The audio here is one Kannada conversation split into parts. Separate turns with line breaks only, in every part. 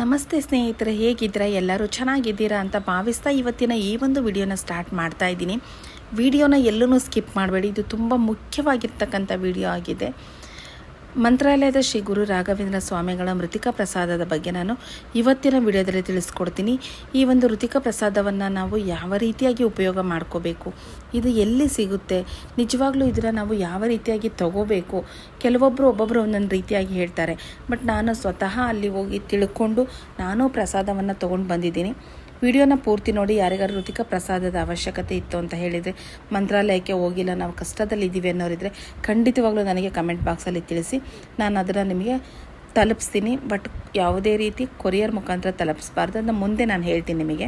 ನಮಸ್ತೆ ಸ್ನೇಹಿತರೆ, ಹೇಗಿದ್ದೀರಾ? ಎಲ್ಲರೂ ಚೆನ್ನಾಗಿದ್ದೀರಾ ಅಂತ ಭಾವಿಸ್ತಾ ಇವತ್ತಿನ ಈ ಒಂದು ವಿಡಿಯೋನ ಸ್ಟಾರ್ಟ್ ಮಾಡ್ತಾ ಇದ್ದೀನಿ. ವಿಡಿಯೋನ ಎಲ್ಲೂ ಸ್ಕಿಪ್ ಮಾಡಬೇಡಿ. ಇದು ತುಂಬ ಮುಖ್ಯವಾಗಿರ್ತಕ್ಕಂಥ ವಿಡಿಯೋ ಆಗಿದೆ. ಮಂತ್ರಾಲಯದ ಶ್ರೀ ಗುರು ರಾಘವೇಂದ್ರ ಸ್ವಾಮಿಗಳ ಮೃತಿಕ ಪ್ರಸಾದದ ಬಗ್ಗೆ ನಾನು ಇವತ್ತಿನ ವಿಡಿಯೋದಲ್ಲಿ ತಿಳಿಸ್ಕೊಡ್ತೀನಿ. ಈ ಒಂದು ಋತಿಕ ಪ್ರಸಾದವನ್ನು ನಾವು ಯಾವ ರೀತಿಯಾಗಿ ಉಪಯೋಗ ಮಾಡ್ಕೋಬೇಕು? ಇದು ಎಲ್ಲಿ ಸಿಗುತ್ತೆ? ನಿಜವಾಗ್ಲೂ ಇದನ್ನು ನಾವು ಯಾವ ರೀತಿಯಾಗಿ ತಗೋಬೇಕು? ಕೆಲವೊಬ್ಬರು ಒಬ್ಬೊಬ್ಬರು ಒಂದೊಂದು ರೀತಿಯಾಗಿ ಹೇಳ್ತಾರೆ. ಬಟ್ ನಾನು ಸ್ವತಃ ಅಲ್ಲಿ ಹೋಗಿ ತಿಳ್ಕೊಂಡು ನಾನು ಪ್ರಸಾದವನ್ನು ತೊಗೊಂಡು ಬಂದಿದ್ದೀನಿ. ವಿಡಿಯೋನ ಪೂರ್ತಿ ನೋಡಿ ಯಾರಿಗಾರು ಋತಿಕ ಪ್ರಸಾದದ ಅವಶ್ಯಕತೆ ಇತ್ತು ಅಂತ ಹೇಳಿದರೆ ಮಂತ್ರಾಲಯಕ್ಕೆ ಹೋಗಿಲ್ಲ, ನಾವು ಕಷ್ಟದಲ್ಲಿ ಇದ್ದೀವಿ ಅನ್ನೋರಿದ್ರೆ ಖಂಡಿತವಾಗ್ಲೂ ನನಗೆ ಕಮೆಂಟ್ ಬಾಕ್ಸಲ್ಲಿ ತಿಳಿಸಿ. ನಾನು ಅದನ್ನು ನಿಮಗೆ ತಲುಪಿಸ್ತೀನಿ ಬಟ್ ಯಾವುದೇ ರೀತಿ ಕೊರಿಯರ್ ಮುಖಾಂತರ ತಲುಪಿಸ್ಬಾರ್ದು ಅಂತ ಮುಂದೆ ನಾನು ಹೇಳ್ತೀನಿ ನಿಮಗೆ.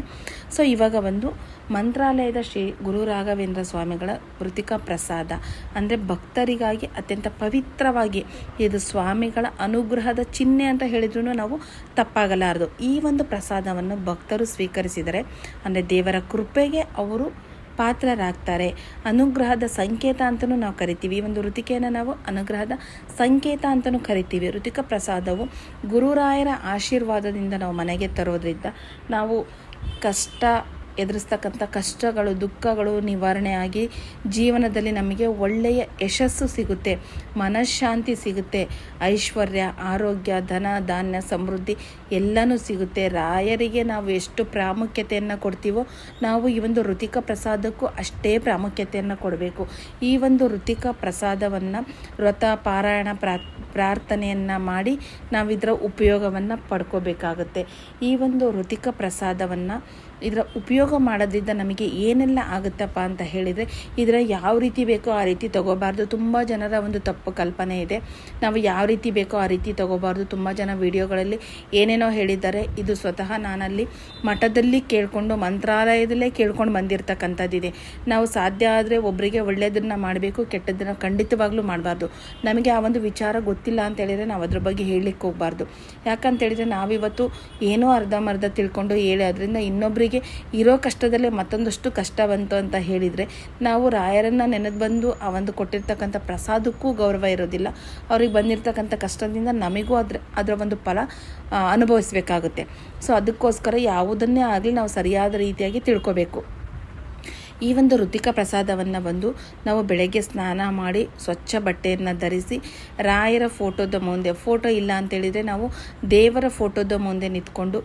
ಸೊ ಇವಾಗ ಒಂದು ಮಂತ್ರಾಲಯದ ಶ್ರೀ ಗುರು ರಾಘವೇಂದ್ರ ಸ್ವಾಮಿಗಳ ಮೃತಿಕಾ ಪ್ರಸಾದ. ಅಂದರೆ ಭಕ್ತರಿಗಾಗಿ ಅತ್ಯಂತ ಪವಿತ್ರವಾಗಿ ಇದು ಸ್ವಾಮಿಗಳ ಅನುಗ್ರಹದ ಚಿಹ್ನೆ ಅಂತ ಹೇಳಿದ್ರೂ ನಾವು ತಪ್ಪಾಗಲಾರದು. ಈ ಒಂದು ಪ್ರಸಾದವನ್ನು ಭಕ್ತರು ಸ್ವೀಕರಿಸಿದರೆ, ಅಂದರೆ ದೇವರ ಕೃಪೆಗೆ ಅವರು ಪಾತ್ರರಾಗ್ತಾರೆ. ಅನುಗ್ರಹದ ಸಂಕೇತ ಅಂತಲೂ ನಾವು ಕರಿತೀವಿ. ಒಂದು ಋತಿಕೆಯನ್ನು ನಾವು ಅನುಗ್ರಹದ ಸಂಕೇತ ಅಂತಲೂ ಕರಿತೀವಿ. ಋತಿಕ ಪ್ರಸಾದವು ಗುರುರಾಯರ ಆಶೀರ್ವಾದದಿಂದ ನಾವು ಮನೆಗೆ ತರೋದ್ರಿಂದ ನಾವು ಕಷ್ಟ ಎದುರಿಸ್ತಕ್ಕಂಥ ಕಷ್ಟಗಳು, ದುಃಖಗಳು ನಿವಾರಣೆ ಆಗಿ ಜೀವನದಲ್ಲಿ ನಮಗೆ ಒಳ್ಳೆಯ ಯಶಸ್ಸು ಸಿಗುತ್ತೆ, ಮನಃಶಾಂತಿ ಸಿಗುತ್ತೆ, ಐಶ್ವರ್ಯ, ಆರೋಗ್ಯ, ಧನ, ಧಾನ್ಯ, ಸಮೃದ್ಧಿ ಎಲ್ಲನೂ ಸಿಗುತ್ತೆ. ರಾಯರಿಗೆ ನಾವು ಎಷ್ಟು ಪ್ರಾಮುಖ್ಯತೆಯನ್ನು ಕೊಡ್ತೀವೋ ನಾವು ಈ ಒಂದು ಋತಿಕ ಪ್ರಸಾದಕ್ಕೂ ಅಷ್ಟೇ ಪ್ರಾಮುಖ್ಯತೆಯನ್ನು ಕೊಡಬೇಕು. ಈ ಒಂದು ಋತಿಕ ಪ್ರಸಾದವನ್ನು ವ್ರತ, ಪಾರಾಯಣ ಪ್ರಾ ಪ್ರಾರ್ಥನೆಯನ್ನು ಮಾಡಿ ನಾವಿದರ ಉಪಯೋಗವನ್ನು ಪಡ್ಕೋಬೇಕಾಗುತ್ತೆ. ಈ ಒಂದು ಋತಿಕ ಪ್ರಸಾದವನ್ನು ಇದರ ಉಪಯೋಗ ಮಾಡೋದ್ರಿಂದ ನಮಗೆ ಏನೆಲ್ಲ ಆಗುತ್ತಪ್ಪ ಅಂತ ಹೇಳಿದರೆ, ಇದರ ಯಾವ ರೀತಿ ಬೇಕೋ ಆ ರೀತಿ ತಗೋಬಾರ್ದು. ತುಂಬ ಜನರ ಒಂದು ತಪ್ಪು ಕಲ್ಪನೆ ಇದೆ. ನಾವು ಯಾವ ರೀತಿ ಬೇಕೋ ಆ ರೀತಿ ತಗೋಬಾರ್ದು. ತುಂಬ ಜನ ವಿಡಿಯೋಗಳಲ್ಲಿ ಏನೇನೋ ಹೇಳಿದ್ದಾರೆ. ಇದು ಸ್ವತಃ ನಾನಲ್ಲಿ ಮಠದಲ್ಲಿ ಕೇಳಿಕೊಂಡು, ಮಂತ್ರಾಲಯದಲ್ಲೇ ಕೇಳ್ಕೊಂಡು ಬಂದಿರತಕ್ಕಂಥದ್ದಿದೆ. ನಾವು ಸಾಧ್ಯ ಆದರೆ ಒಬ್ಬರಿಗೆ ಒಳ್ಳೆಯದನ್ನು ಮಾಡಬೇಕು, ಕೆಟ್ಟದ್ದನ್ನು ಖಂಡಿತವಾಗ್ಲೂ ಮಾಡಬಾರ್ದು. ನಮಗೆ ಆ ಒಂದು ವಿಚಾರ ಗೊತ್ತಿಲ್ಲ ಅಂತ ಹೇಳಿದರೆ ನಾವು ಅದ್ರ ಬಗ್ಗೆ ಹೇಳಲಿಕ್ಕೆ ಹೋಗಬಾರ್ದು. ಯಾಕಂತ ಹೇಳಿದರೆ ನಾವಿವತ್ತು ಏನೋ ಅರ್ಧಂಬರ್ಧ ತಿಳ್ಕೊಂಡು ಹೇಳಿ ಅದರಿಂದ ಇನ್ನೊಬ್ಬರಿಗೆ ಇರೋ ಕಷ್ಟದಲ್ಲೇ ಮತ್ತೊಂದಷ್ಟು ಕಷ್ಟ ಬಂತು ಅಂತ ಹೇಳಿದರೆ ನಾವು ರಾಯರನ್ನು ನೆನೆದು ಬಂದು ಆ ಒಂದು ಕೊಟ್ಟಿರ್ತಕ್ಕಂಥ ಪ್ರಸಾದಕ್ಕೂ ಗೌರವ ಇರೋದಿಲ್ಲ. ಅವ್ರಿಗೆ ಬಂದಿರತಕ್ಕಂಥ ಕಷ್ಟದಿಂದ ನಮಗೂ ಅದ್ರ, ಅದರ ಒಂದು ಫಲ ಅನುಭವಿಸಬೇಕಾಗುತ್ತೆ. ಸೊ, ಅದಕ್ಕೋಸ್ಕರ ಯಾವುದನ್ನೇ ಆಗಲಿ ನಾವು ಸರಿಯಾದ ರೀತಿಯಾಗಿ ತಿಳ್ಕೋಬೇಕು. ಈ ಒಂದು ಋತಿಕ ಪ್ರಸಾದವನ್ನು ಬಂದು ನಾವು ಬೆಳಗ್ಗೆ ಸ್ನಾನ ಮಾಡಿ ಸ್ವಚ್ಛ ಬಟ್ಟೆಯನ್ನು ಧರಿಸಿ ರಾಯರ ಫೋಟೋದ ಮುಂದೆ, ಫೋಟೋ ಇಲ್ಲ ಅಂತೇಳಿದರೆ ನಾವು ದೇವರ ಫೋಟೋದ ಮುಂದೆ ನಿಂತ್ಕೊಂಡು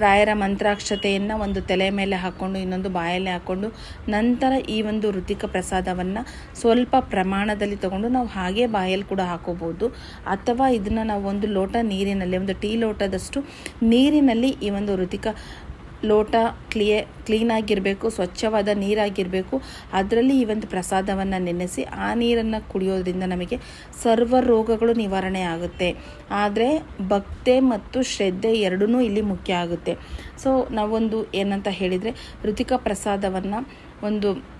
ರಾಯರ ಮಂತ್ರಾಕ್ಷತೆಯನ್ನು ಒಂದು ತಲೆ ಮೇಲೆ ಹಾಕ್ಕೊಂಡು ಇನ್ನೊಂದು ಬಾಯಲ್ಲಿ ಹಾಕ್ಕೊಂಡು ನಂತರ ಈ ಒಂದು ಋತಿಕ ಪ್ರಸಾದವನ್ನು ಸ್ವಲ್ಪ ಪ್ರಮಾಣದಲ್ಲಿ ತಗೊಂಡು ನಾವು ಹಾಗೆ ಬಾಯಲ್ಲಿ ಕೂಡ ಹಾಕೋಬೋದು ಅಥವಾ ಇದನ್ನು ನಾವು ಒಂದು ಲೋಟ ನೀರಿನಲ್ಲಿ, ಒಂದು ಟೀ ಲೋಟದಷ್ಟು ನೀರಿನಲ್ಲಿ ಈ ಒಂದು ಋತಿಕ ಲೋಟ ಕ್ಲಿಯೇ, ಕ್ಲೀನಾಗಿರಬೇಕು, ಸ್ವಚ್ಛವಾದ ನೀರಾಗಿರಬೇಕು. ಅದರಲ್ಲಿ ಈ ಒಂದು ಪ್ರಸಾದವನ್ನು ನೆನೆಸಿ ಆ ನೀರನ್ನು ಕುಡಿಯೋದ್ರಿಂದ ನಮಗೆ ಸರ್ವ ರೋಗಗಳು ನಿವಾರಣೆ ಆಗುತ್ತೆ. ಆದರೆ ಭಕ್ತೆ ಮತ್ತು ಶ್ರದ್ಧೆ ಎರಡೂ ಇಲ್ಲಿ ಮುಖ್ಯ ಆಗುತ್ತೆ. ಸೊ ನಾವೊಂದು ಏನಂತ ಹೇಳಿದರೆ, ಋತಿಕ ಪ್ರಸಾದವನ್ನು ಒಂದು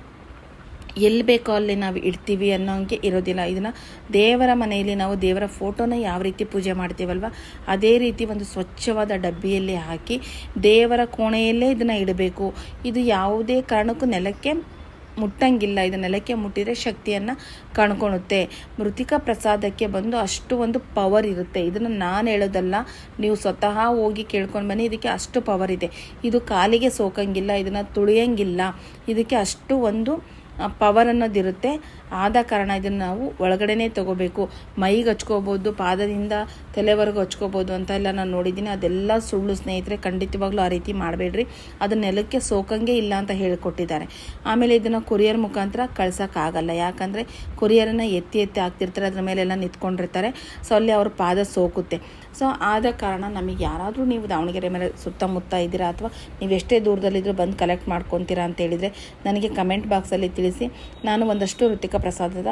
ಎಲ್ಲಿ ಬೇಕೋ ಅಲ್ಲಿ ನಾವು ಇಡ್ತೀವಿ ಅನ್ನೋಂಗೆ ಇರೋದಿಲ್ಲ. ಇದನ್ನು ದೇವರ ಮನೆಯಲ್ಲಿ ನಾವು ದೇವರ ಫೋಟೋನ ಯಾವ ರೀತಿ ಪೂಜೆ ಮಾಡ್ತೀವಲ್ವ, ಅದೇ ರೀತಿ ಒಂದು ಸ್ವಚ್ಛವಾದ ಡಬ್ಬಿಯಲ್ಲಿ ಹಾಕಿ ದೇವರ ಕೋಣೆಯಲ್ಲೇ ಇದನ್ನು ಇಡಬೇಕು. ಇದು ಯಾವುದೇ ಕಾರಣಕ್ಕೂ ನೆಲಕ್ಕೆ ಮುಟ್ಟಂಗಿಲ್ಲ. ಇದು ನೆಲಕ್ಕೆ ಮುಟ್ಟಿದರೆ ಶಕ್ತಿಯನ್ನು ಕಣ್ಕೊಳುತ್ತೆ ಮೃತಿಕ ಪ್ರಸಾದಕ್ಕೆ ಬಂದು ಅಷ್ಟು ಒಂದು ಪವರ್ ಇರುತ್ತೆ. ಇದನ್ನು ನಾನು ಹೇಳೋದಲ್ಲ, ನೀವು ಸ್ವತಃ ಹೋಗಿ ಕೇಳ್ಕೊಂಡು ಬನ್ನಿ, ಇದಕ್ಕೆ ಅಷ್ಟು ಪವರ್ ಇದೆ. ಇದು ಕಾಲಿಗೆ ಸೋಕಂಗಿಲ್ಲ, ಇದನ್ನು ತುಳಿಯಂಗಿಲ್ಲ. ಇದಕ್ಕೆ ಅಷ್ಟು ಒಂದು ಪವರ್ ಅನ್ನೋದಿರುತ್ತೆ ಆದ ಕಾರಣ ಇದನ್ನು ನಾವು ಒಳಗಡೆನೇ ತಗೋಬೇಕು. ಮೈಗೆ ಹಚ್ಕೋಬೋದು, ಪಾದದಿಂದ ತಲೆವರೆಗೂ ಹಚ್ಕೋಬೋದು ಅಂತ ಎಲ್ಲ ನಾನು ನೋಡಿದ್ದೀನಿ. ಅದೆಲ್ಲ ಸುಳ್ಳು ಸ್ನೇಹಿತರೆ, ಖಂಡಿತವಾಗ್ಲೂ ಆ ರೀತಿ ಮಾಡಬೇಡ್ರಿ. ಅದು ನೆಲಕ್ಕೆ ಸೋಕಂಗೆ ಇಲ್ಲ ಅಂತ ಹೇಳಿಕೊಟ್ಟಿದ್ದಾರೆ. ಆಮೇಲೆ ಇದನ್ನು ಕೊರಿಯರ್ ಮುಖಾಂತರ ಕಳ್ಸೋಕ್ಕಾಗಲ್ಲ ಯಾಕಂದರೆ ಕೊರಿಯರನ್ನು ಎತ್ತಿ ಎತ್ತಿ ಹಾಕ್ತಿರ್ತಾರೆ. ಅದ್ರ ಮೇಲೆಲ್ಲ ನಿಂತ್ಕೊಂಡಿರ್ತಾರೆ. ಸೊ ಅಲ್ಲಿ ಅವ್ರ ಪಾದ ಸೋಕುತ್ತೆ. ಸೊ, ಆದ ಕಾರಣ ನಮಗೆ ಯಾರಾದರೂ ನೀವು ದಾವಣಗೆರೆ ಮೇಲೆ ಸುತ್ತಮುತ್ತ ಇದ್ದೀರಾ ಅಥವಾ ನೀವು ಎಷ್ಟೇ ದೂರದಲ್ಲಿದ್ದರೂ ಬಂದು ಕಲೆಕ್ಟ್ ಮಾಡ್ಕೊತೀರಾ ಅಂತ ಹೇಳಿದರೆ ನನಗೆ ಕಮೆಂಟ್ ಬಾಕ್ಸಲ್ಲಿ ತಿಳಿಸಿ. ನಾನು ಒಂದಷ್ಟು ಋತಿಕ ಪ್ರಸಾದದ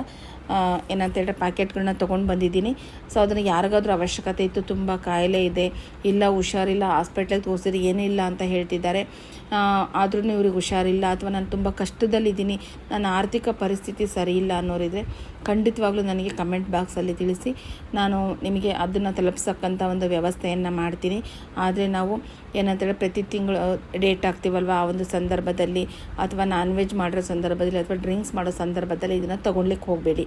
ಏನಂತ ಹೇಳಿದ್ರೆ ಪ್ಯಾಕೆಟ್ಗಳನ್ನ ತೊಗೊಂಡು ಬಂದಿದ್ದೀನಿ. ಸೊ ಅದನ್ನು ಯಾರಿಗಾದ್ರೂ ಅವಶ್ಯಕತೆ ಇತ್ತು, ತುಂಬ ಕಾಯಿಲೆ ಇದೆ, ಇಲ್ಲ, ಹುಷಾರಿಲ್ಲ ಹಾಸ್ಪಿಟ್ಲಿಗೆ ತೋರಿಸಿದ್ರೆ ಏನಿಲ್ಲ ಅಂತ ಹೇಳ್ತಿದ್ದಾರೆ. ಆದ್ರೂ ಇವ್ರಿಗೆ ಹುಷಾರಿಲ್ಲ, ಅಥವಾ ನಾನು ತುಂಬ ಕಷ್ಟದಲ್ಲಿದ್ದೀನಿ, ನನ್ನ ಆರ್ಥಿಕ ಪರಿಸ್ಥಿತಿ ಸರಿ ಇಲ್ಲ ಅನ್ನೋರಿದ್ರೆ ಖಂಡಿತವಾಗ್ಲೂ ನನಗೆ ಕಮೆಂಟ್ ಬಾಕ್ಸಲ್ಲಿ ತಿಳಿಸಿ. ನಾನು ನಿಮಗೆ ಅದನ್ನು ತಲುಪಿಸಕ್ಕಂಥ ಒಂದು ವ್ಯವಸ್ಥೆಯನ್ನು ಮಾಡ್ತೀನಿ. ಆದರೆ ನಾವು ಏನಂತೇಳಿ ಪ್ರತಿ ತಿಂಗಳು ಡೇಟ್ ಆಗ್ತೀವಲ್ವ ಆ ಒಂದು ಸಂದರ್ಭದಲ್ಲಿ, ಅಥವಾ ನಾನ್ ವೆಜ್ ಮಾಡಿರೋ ಸಂದರ್ಭದಲ್ಲಿ, ಅಥವಾ ಡ್ರಿಂಕ್ಸ್ ಮಾಡೋ ಸಂದರ್ಭದಲ್ಲಿ ಇದನ್ನು ತೊಗೊಳ್ಲಿಕ್ಕೆ ಹೋಗಬೇಡಿ.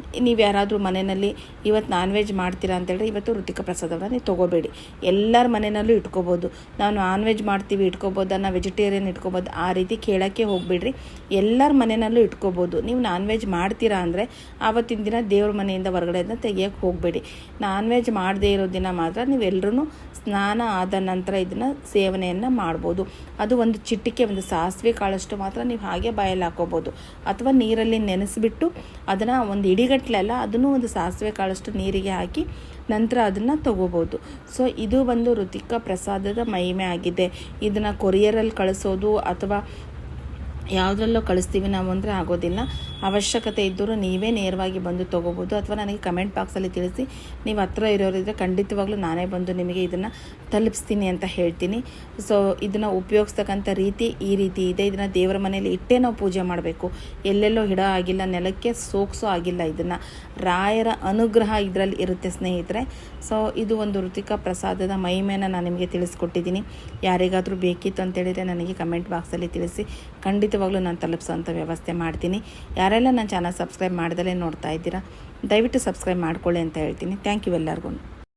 ನೀವು ಯಾರಾದರೂ ಮನೆಯಲ್ಲಿ ಇವತ್ತು ನಾನ್ ವೆಜ್ ಮಾಡ್ತೀರಾ ಅಂತೇಳಿದ್ರೆ ಇವತ್ತು ಋತಿಕ ಪ್ರಸಾದವನ್ನು ನೀವು ತೊಗೋಬೇಡಿ. ಎಲ್ಲರ ಮನೆಯಲ್ಲೂ ಇಟ್ಕೋಬೋದು. ನಾವು ನಾನ್ ವೆಜ್ ಮಾಡ್ತೀವಿ ಇಟ್ಕೋಬೋದನ್ನ ವೆಜಿಟೇರಿಯನ್ ಇಟ್ಕೋಬೋದು, ಆ ರೀತಿ ಕೇಳೋಕ್ಕೆ ಹೋಗ್ಬೇಡ್ರಿ. ಎಲ್ಲರ ಮನೆಯಲ್ಲೂ ಇಟ್ಕೋಬೋದು. ನೀವು ನಾನ್ ವೆಜ್ ಮಾಡ್ತೀರಾ ಅಂದರೆ ಆವತ್ತಿನ ದಿನ ದೇವ್ರ ಮನೆಯಿಂದ ಹೊರಗಡೆಯಿಂದ ತೆಗಿಯೋಕ್ಕೆ ಹೋಗಬೇಡಿ. ನಾನ್ ವೆಜ್ ಮಾಡದೇ ಇರೋ ದಿನ ಮಾತ್ರ ನೀವೆಲ್ಲರೂ ಸ್ನಾನ ಆದ ನಂತರ ಇದನ್ನು ಸೇವನೆಯನ್ನು ಮಾಡ್ಬೋದು. ಅದು ಒಂದು ಚಿಟಿಕೆ, ಒಂದು ಸಾಸಿವೆ ಕಾಳಷ್ಟು ಮಾತ್ರ ನೀವು ಹಾಗೆ ಬಾಯಲ್ಲಿ ಹಾಕೋಬೋದು ಅಥವಾ ನೀರಲ್ಲಿ ನೆನೆಸಿಬಿಟ್ಟು ಅದನ್ನು ಒಂದು ಇಡಿಗಟ್ಲೆಲ್ಲ ಅದನ್ನು ಒಂದು ಸಾಸಿವೆ ಕಾಳಷ್ಟು ನೀರಿಗೆ ಹಾಕಿ ನಂತರ ಅದನ್ನು ತಗೋಬೋದು. ಸೊ ಇದು ಒಂದು ಋತಿಕ ಪ್ರಸಾದದ ಮಹಿಮೆ ಆಗಿದೆ. ಇದನ್ನು ಕೊರಿಯರಲ್ಲಿ ಕಳಿಸೋದು ಅಥವಾ ಯಾವುದ್ರಲ್ಲೋ ಕಳಿಸ್ತೀವಿ ನಾವು ಅಂದರೆ ಆಗೋದಿಲ್ಲ. ಅವಶ್ಯಕತೆ ಇದ್ದರೂ ನೀವೇ ನೇರವಾಗಿ ಬಂದು ತೊಗೋಬೋದು. ಅಥವಾ ನನಗೆ ಕಮೆಂಟ್ ಬಾಕ್ಸಲ್ಲಿ ತಿಳಿಸಿ. ನೀವು ಹತ್ರ ಇರೋರಿದ್ರೆ ಖಂಡಿತವಾಗ್ಲೂ ನಾನೇ ಬಂದು ನಿಮಗೆ ಇದನ್ನು ತಲುಪಿಸ್ತೀನಿ ಅಂತ ಹೇಳ್ತೀನಿ. ಸೊ ಇದನ್ನು ಉಪಯೋಗಿಸ್ತಕ್ಕಂಥ ರೀತಿ ಈ ರೀತಿ ಇದೆ. ಇದನ್ನು ದೇವರ ಮನೆಯಲ್ಲಿ ಇಟ್ಟೇ ನಾವು ಪೂಜೆ ಮಾಡಬೇಕು. ಎಲ್ಲೆಲ್ಲೋ ಹಿಡ ಆಗಿಲ್ಲ, ನೆಲಕ್ಕೆ ಸೋಕ್ಸೋ ಆಗಿಲ್ಲ ಇದನ್ನು. ರಾಯರ ಅನುಗ್ರಹ ಇದರಲ್ಲಿ ಇರುತ್ತೆ ಸ್ನೇಹಿತರೆ. ಸೊ ಇದು ಒಂದು ಋತಿಕ ಪ್ರಸಾದದ ಮಹಿಮೆಯನ್ನು ನಾನು ನಿಮಗೆ ತಿಳಿಸ್ಕೊಟ್ಟಿದ್ದೀನಿ. ಯಾರಿಗಾದರೂ ಬೇಕಿತ್ತು ಅಂತೇಳಿದರೆ ನನಗೆ ಕಮೆಂಟ್ ಬಾಕ್ಸಲ್ಲಿ ತಿಳಿಸಿ. ಖಂಡಿತವಾಗ್ಲೂ ನಾನು ತಲುಪಿಸೋಂಥ ವ್ಯವಸ್ಥೆ ಮಾಡ್ತೀನಿ. ಯಾರೆಲ್ಲ ನನ್ನ ಚಾನಲ್ ಸಬ್ಸ್ಕ್ರೈಬ್ ಮಾಡ್ದಲೇ ನೋಡ್ತಾ ಇದ್ದೀರಾ, ದಯವಿಟ್ಟು ಸಬ್ಸ್ಕ್ರೈಬ್ ಮಾಡ್ಕೊಳ್ಳಿ ಅಂತ ಹೇಳ್ತೀನಿ. ಥ್ಯಾಂಕ್ ಯು ಎಲ್ಲರಿಗೂ